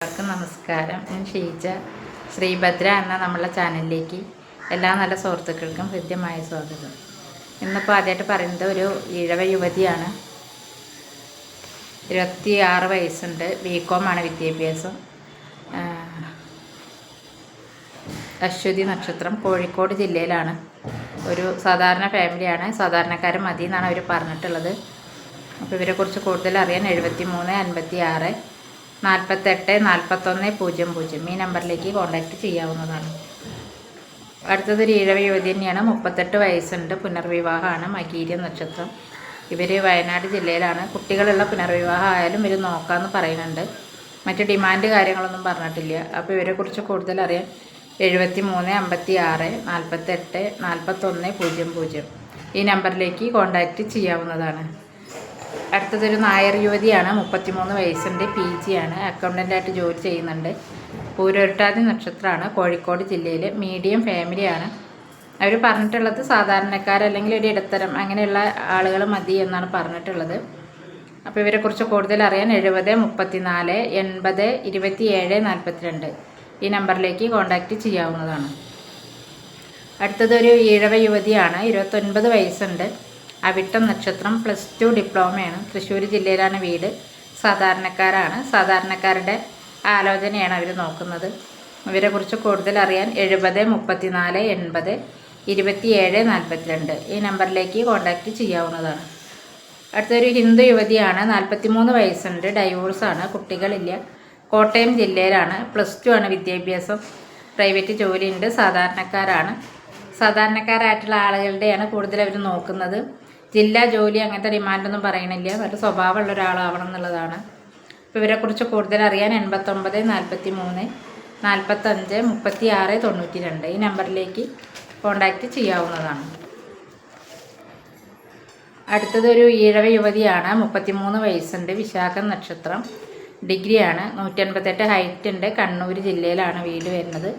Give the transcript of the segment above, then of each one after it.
എല്ലാവർക്കും നമസ്കാരം. ഞാൻ ഷീജ. ശ്രീഭദ്ര എന്ന നമ്മളെ ചാനലിലേക്ക് എല്ലാ നല്ല സുഹൃത്തുക്കൾക്കും ഹൃദ്യമായ സ്വാഗതം. ഇന്നിപ്പോൾ ആദ്യമായിട്ട് പറയുന്നത് ഒരു ഇഴവ യുവതിയാണ്. ഇരുപത്തി ആറ് വയസ്സുണ്ട്. ബി കോമാണ് വിദ്യാഭ്യാസം. അശ്വതി നക്ഷത്രം കോഴിക്കോട് ജില്ലയിലാണ്. ഒരു സാധാരണ ഫാമിലിയാണ്. സാധാരണക്കാരൻ മതി എന്നാണ് അവർ പറഞ്ഞിട്ടുള്ളത് അപ്പോൾ ഇവരെക്കുറിച്ച് കൂടുതൽ അറിയാൻ എഴുപത്തി മൂന്ന് അൻപത്തി ആറ് നാൽപ്പത്തെട്ട് നാൽപ്പത്തൊന്ന് പൂജ്യം പൂജ്യം. ഈ നമ്പറിലേക്ക് കോൺടാക്റ്റ് ചെയ്യാവുന്നതാണ്. അടുത്തത് ഒരു ഈഴവ യുവതി തന്നെയാണ്. മുപ്പത്തെട്ട് വയസ്സുണ്ട്. പുനർവിവാഹമാണ്. മകീര്യ നക്ഷത്രം. ഇവർ വയനാട് ജില്ലയിലാണ്. കുട്ടികളുള്ള പുനർവിവാഹം ആയാലും ഇവർ നോക്കാമെന്ന് പറയുന്നുണ്ട്. മറ്റ് ഡിമാൻഡ് കാര്യങ്ങളൊന്നും പറഞ്ഞിട്ടില്ല. അപ്പോൾ ഇവരെക്കുറിച്ച് കൂടുതൽ അറിയാൻ എഴുപത്തി മൂന്ന് അമ്പത്തി ആറ് നാൽപ്പത്തെട്ട് നാൽപ്പത്തൊന്ന് പൂജ്യം പൂജ്യം. ഈ നമ്പറിലേക്ക് കോൺടാക്റ്റ് ചെയ്യാവുന്നതാണ്. അടുത്തതൊരു നായർ യുവതിയാണ് മുപ്പത്തിമൂന്ന് വയസ്സുണ്ട് പി ജി ആണ് അക്കൗണ്ടന്റായിട്ട് ജോലി ചെയ്യുന്നുണ്ട്. പൂരൊരുട്ടാതി നക്ഷത്രമാണ് കോഴിക്കോട് ജില്ലയിൽ മീഡിയം ഫാമിലിയാണ്. അവർ പറഞ്ഞിട്ടുള്ളത് സാധാരണക്കാർ അല്ലെങ്കിൽ ഒരു ഇടത്തരം അങ്ങനെയുള്ള ആളുകൾ മതി എന്നാണ് പറഞ്ഞിട്ടുള്ളത്. അപ്പോൾ ഇവരെക്കുറിച്ച് കൂടുതൽ അറിയാൻ എഴുപത് മുപ്പത്തിനാല് എൺപത് ഇരുപത്തി ഏഴ് നാൽപ്പത്തിരണ്ട് ഈ നമ്പറിലേക്ക് കോൺടാക്റ്റ് ചെയ്യാവുന്നതാണ്. അടുത്തതൊരു ഈഴവ യുവതിയാണ് ഇരുപത്തൊൻപത് വയസ്സുണ്ട്. അവിട്ടം നക്ഷത്രം പ്ലസ് ടു ഡിപ്ലോമയാണ്. തൃശ്ശൂർ ജില്ലയിലാണ് വീട്. സാധാരണക്കാരാണ്. സാധാരണക്കാരുടെ ആലോചനയാണ് അവർ നോക്കുന്നത്. ഇവരെക്കുറിച്ച് കൂടുതൽ അറിയാൻ എഴുപത് മുപ്പത്തിനാല് എൺപത് ഇരുപത്തിയേഴ് നാൽപ്പത്തിരണ്ട് ഈ നമ്പറിലേക്ക് കോൺടാക്റ്റ് ചെയ്യാവുന്നതാണ്. അടുത്തൊരു ഹിന്ദു യുവതിയാണ്. നാൽപ്പത്തിമൂന്ന് വയസ്സുണ്ട്. ഡൈവോഴ്സാണ് കുട്ടികളില്ല. കോട്ടയം ജില്ലയിലാണ്. പ്ലസ് ടു ആണ് വിദ്യാഭ്യാസം. പ്രൈവറ്റ് ജോലിയുണ്ട്. സാധാരണക്കാരാണ്. സാധാരണക്കാരായിട്ടുള്ള ആളുകളുടെയാണ് കൂടുതൽ അവർ നോക്കുന്നത്. ജില്ലാ ജോലി അങ്ങനത്തെ ഡിമാൻഡൊന്നും പറയണില്ല. നല്ല സ്വഭാവമുള്ള ഒരാളാവണം എന്നുള്ളതാണ്. അപ്പോൾ ഇവരെക്കുറിച്ച് കൂടുതൽ അറിയാൻ എൺപത്തൊമ്പത് നാൽപ്പത്തി മൂന്ന് നാൽപ്പത്തഞ്ച് മുപ്പത്തി ആറ് തൊണ്ണൂറ്റി രണ്ട് ഈ നമ്പറിലേക്ക് കോൺടാക്റ്റ് ചെയ്യാവുന്നതാണ്. അടുത്തതൊരു ഈഴവ യുവതിയാണ്. മുപ്പത്തിമൂന്ന് വയസ്സുണ്ട്. വിശാഖം നക്ഷത്രം. ഡിഗ്രിയാണ്. നൂറ്റൻപത്തെട്ട് ഹൈറ്റ് ഉണ്ട് കണ്ണൂർ ജില്ലയിലാണ് വീട് വരുന്നത്.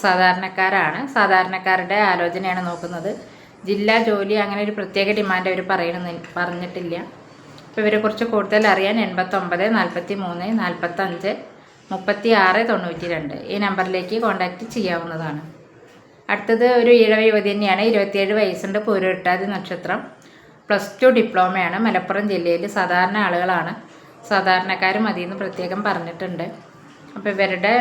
സാധാരണക്കാരാണ്. സാധാരണക്കാരുടെ ആലോചനയാണ് നോക്കുന്നത്. ജില്ലാ ജോലി അങ്ങനെ ഒരു പ്രത്യേക ഡിമാൻഡ് അവർ പറയണമെന്ന് പറഞ്ഞിട്ടില്ല. അപ്പോൾ ഇവരെക്കുറിച്ച് കൂടുതൽ അറിയാൻ എൺപത്തൊമ്പത് നാൽപ്പത്തി മൂന്ന് നാൽപ്പത്തഞ്ച് മുപ്പത്തി ആറ് തൊണ്ണൂറ്റി രണ്ട് ഈ നമ്പറിലേക്ക് കോൺടാക്റ്റ് ചെയ്യാവുന്നതാണ്. അടുത്തത് ഒരു ഈഴവ യുവതി തന്നെയാണ്. ഇരുപത്തിയേഴ് വയസ്സുണ്ട് പൂരുരുട്ടാതി നക്ഷത്രം. Plus two ഡിപ്ലോമയാണ്. മലപ്പുറം ജില്ലയിൽ സാധാരണ ആളുകളാണ്. സാധാരണക്കാർ മതിയെന്ന് പ്രത്യേകം പറഞ്ഞിട്ടുണ്ട്. അപ്പോൾ ഇവരുടെ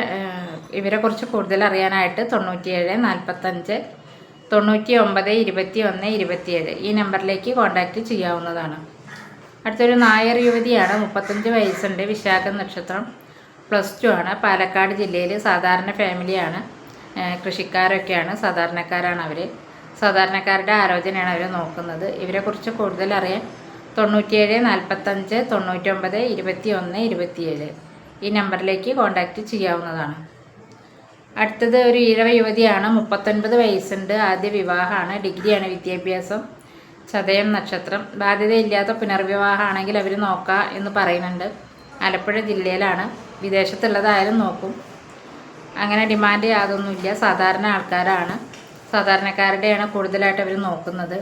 ഇവരെക്കുറിച്ച് കൂടുതൽ അറിയാനായിട്ട് തൊണ്ണൂറ്റിയേഴ് നാൽപ്പത്തഞ്ച് തൊണ്ണൂറ്റി ഒമ്പത് ഇരുപത്തി ഒന്ന് ഇരുപത്തിയേഴ്. ഈ നമ്പറിലേക്ക് കോൺടാക്റ്റ് ചെയ്യാവുന്നതാണ്. അടുത്തൊരു നായർ യുവതിയാണ് മുപ്പത്തഞ്ച് വയസ്സുണ്ട് വിശാഖ നക്ഷത്രം പ്ലസ് ടു ആണ്. പാലക്കാട് ജില്ലയിൽ സാധാരണ ഫാമിലിയാണ്. കൃഷിക്കാരൊക്കെയാണ്. സാധാരണക്കാരാണ് അവർ സാധാരണക്കാരുടെ ആലോചനയാണ് അവർ നോക്കുന്നത്. ഇവരെക്കുറിച്ച് കൂടുതൽ അറിയാൻ തൊണ്ണൂറ്റിയേഴ് നാൽപ്പത്തഞ്ച് തൊണ്ണൂറ്റൊമ്പത് ഇരുപത്തി ഒന്ന് ഇരുപത്തിയേഴ്. ഈ നമ്പറിലേക്ക് കോൺടാക്റ്റ് ചെയ്യാവുന്നതാണ്. അടുത്തത് ഒരു ഈഴവ യുവതിയാണ് മുപ്പത്തൊൻപത് വയസ്സുണ്ട് ആദ്യ വിവാഹമാണ് ഡിഗ്രിയാണ് വിദ്യാഭ്യാസം ചതയം നക്ഷത്രം. ബാധ്യതയില്ലാത്ത പുനർവിവാഹമാണെങ്കിൽ അവർ നോക്കാം എന്ന് പറയുന്നുണ്ട്. ആലപ്പുഴ ജില്ലയിലാണ്. വിദേശത്തുള്ളതായാലും നോക്കും. അങ്ങനെ ഡിമാൻഡ് യാതൊന്നുമില്ല. സാധാരണ ആൾക്കാരാണ്. സാധാരണക്കാരുടെയാണ് കൂടുതലായിട്ട് അവർ നോക്കുന്നത്.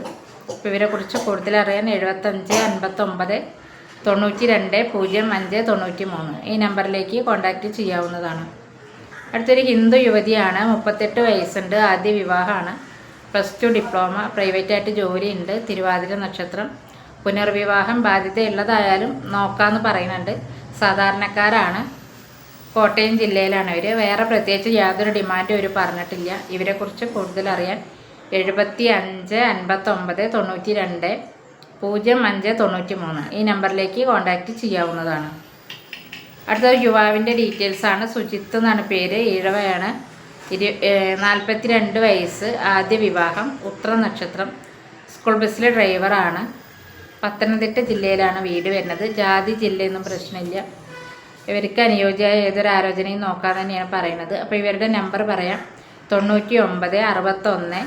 അപ്പോൾ ഇവരെക്കുറിച്ച് കൂടുതൽ അറിയാൻ എഴുപത്തഞ്ച് അൻപത്തൊമ്പത് തൊണ്ണൂറ്റി രണ്ട് പൂജ്യം അഞ്ച് തൊണ്ണൂറ്റി മൂന്ന് ഈ നമ്പറിലേക്ക് കോൺടാക്റ്റ് ചെയ്യാവുന്നതാണ്. അടുത്തൊരു ഹിന്ദു യുവതിയാണ് മുപ്പത്തെട്ട് വയസ്സുണ്ട് ആദ്യ വിവാഹമാണ്. പ്ലസ് ടു ഡിപ്ലോമ പ്രൈവറ്റായിട്ട് ജോലിയുണ്ട് തിരുവാതിര നക്ഷത്രം. പുനർവിവാഹം ബാധ്യതയുള്ളതായാലും നോക്കാമെന്ന് പറയുന്നുണ്ട്. സാധാരണക്കാരാണ്. കോട്ടയം ജില്ലയിലാണ് ഇവർ വേറെ പ്രത്യേകിച്ച് യാതൊരു ഡിമാൻഡും ഇവർ പറഞ്ഞിട്ടില്ല. ഇവരെക്കുറിച്ച് കൂടുതൽ അറിയാൻ എഴുപത്തി അഞ്ച് അൻപത്തൊമ്പത് തൊണ്ണൂറ്റി രണ്ട് പൂജ്യം അഞ്ച് തൊണ്ണൂറ്റി മൂന്ന് ഈ നമ്പറിലേക്ക് കോൺടാക്റ്റ് ചെയ്യാവുന്നതാണ്. അടുത്ത യുവാവിന്റെ ഡീറ്റെയിൽസ് ആണ്. സുജിത്ത് എന്നാണ് പേര്. ഈഴവയാണ്. ഇരു നാൽപ്പത്തി രണ്ട് വയസ്സ്. ആദ്യ വിവാഹം. ഉത്ര നക്ഷത്രം. സ്കൂൾ ബസ്സിലെ ഡ്രൈവറാണ് പത്തനംതിട്ട ജില്ലയിലാണ് വീട് വരുന്നത്. ജാതി ജില്ലയൊന്നും പ്രശ്നമില്ല. ഇവർക്ക് അനുയോജ്യമായ ഏതൊരു ആലോചനയും നോക്കാൻ തന്നെയാണ് പറയുന്നത്. അപ്പോൾ ഇവരുടെ നമ്പർ പറയാം. തൊണ്ണൂറ്റി ഒമ്പത് അറുപത്തൊന്ന്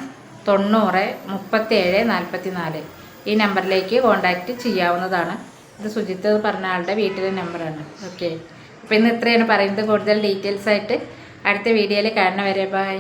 തൊണ്ണൂറ് മുപ്പത്തേഴ് നാൽപ്പത്തി നാല് ഈ നമ്പറിലേക്ക് കോൺടാക്റ്റ് ചെയ്യാവുന്നതാണ്. ഇത് സുജിത്ത് പറഞ്ഞ ആളുടെ വീട്ടിലെ നമ്പറാണ്. ഓക്കെ അപ്പോൾ ഇന്ന് ഇത്രയാണ്. പറയുന്നത് കൂടുതൽ ഡീറ്റെയിൽസ് ആയിട്ട് അടുത്ത വീഡിയോയിൽ കാണുന്നവരെ ബൈ